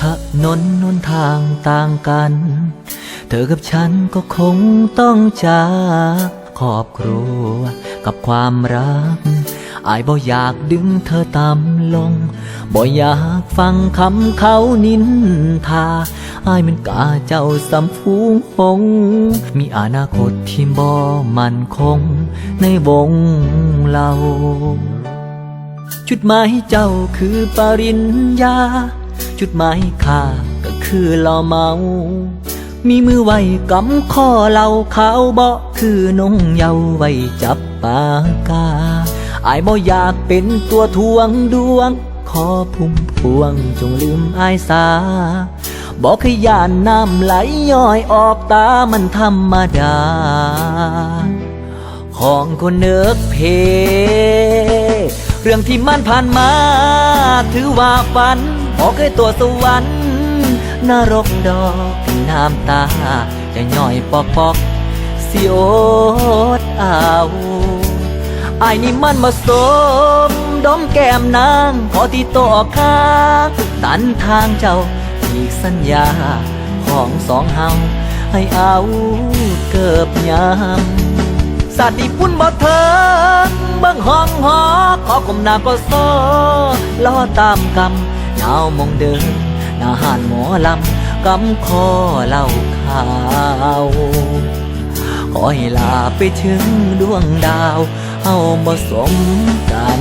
ถนนนนทางต่างกัน เธอกับฉันก็คงต้องจากครอบครัวกับความรัก อายบ่อยากดึงเธอต่ำลง บ่อยากฟังคำเขานินทา อายมันกาเจ้าสำฟูงหง มีอนาคตที่บ่มั่นคง ในวงเราจุดหมายเจ้าคือปริญญา จุดหมายข้าก็คือเหล่อเมา มีมือไว้กำข้อเราเขาบ่คือนงเยาไว้จับปากกาอายบ่อยากเป็นตัวทวงดวง ขอพุ่มพวงจงลืมอายสาบอกขยานน้ำไหลย้อยออกตามันธรรมดา ของคนเนิกเพ เรื่องที่มันผ่านมา ถือว่าฝัน อเคยตัวสวรรค์นรกดอกน้ำตาจะย่อยปอกปอกสิโอดเอาไอ้นี่มันมาสมดมแก้มนางขอที่ตออกข้างตันทางเจ้าอีกสัญญาของสองเฮาให้เอาเกิบยามสาติพุ่นบ่เทิงเบิ่งห้องหอขอกลมหน้าก็โซล้อตามกรรมำยาวมองเดินหน้าหานหมอลำกำคอเล่าข่าวขอให้ลาไปถึงดวงดาว เฮาบ่สมกัน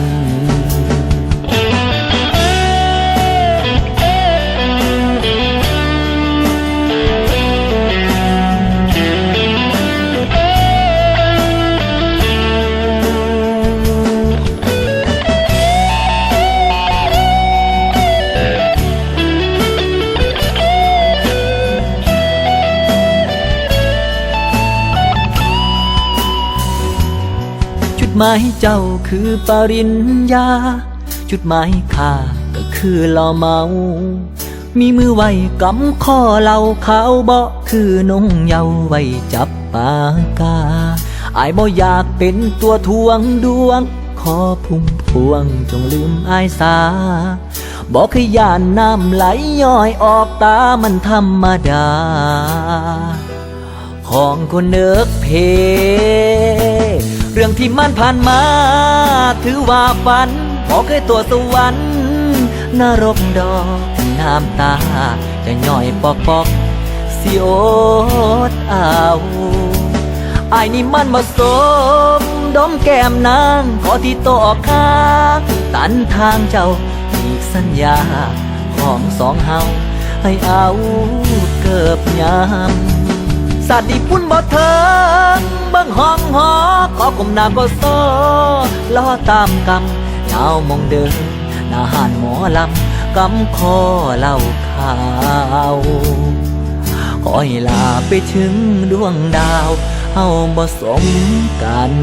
หมายเจ้าคือปริญญา จุดหมายข้าก็คือเหล่อเมา มีมือไว้กำข้อเราเขาบ่คือนงเยาไว้จับปากกาอายบ่อยากเป็นตัวทวงดวง ขอพุ่มพวงจงลืมอายสาบอกขยานน้ำไหลย้อยออกตามันธรรมดา ของคนเนิกเพ เรื่องที่มันผ่านมา ถือว่าฝันบอกเคยตัวสวรรค์นรกดอกน้ำตา จะย่อยปอกปอกสิโอดเอาไอ้นี่มันมาสมดมแก้มนางขอที่โตออกข้างตันทางเจ้าอีกสัญญาของสองเฮาให้เอาเกิบยาม สาดดีพุ่นบ่เทิงเบิ่งห้องหอขอกลมหน้าก็โซล้อตามกำยามองเดินหน้าหานหมอลำกำคอเล่าข่าวขอให้ลาไปถึงดวงดาว เฮาบ่สมกัน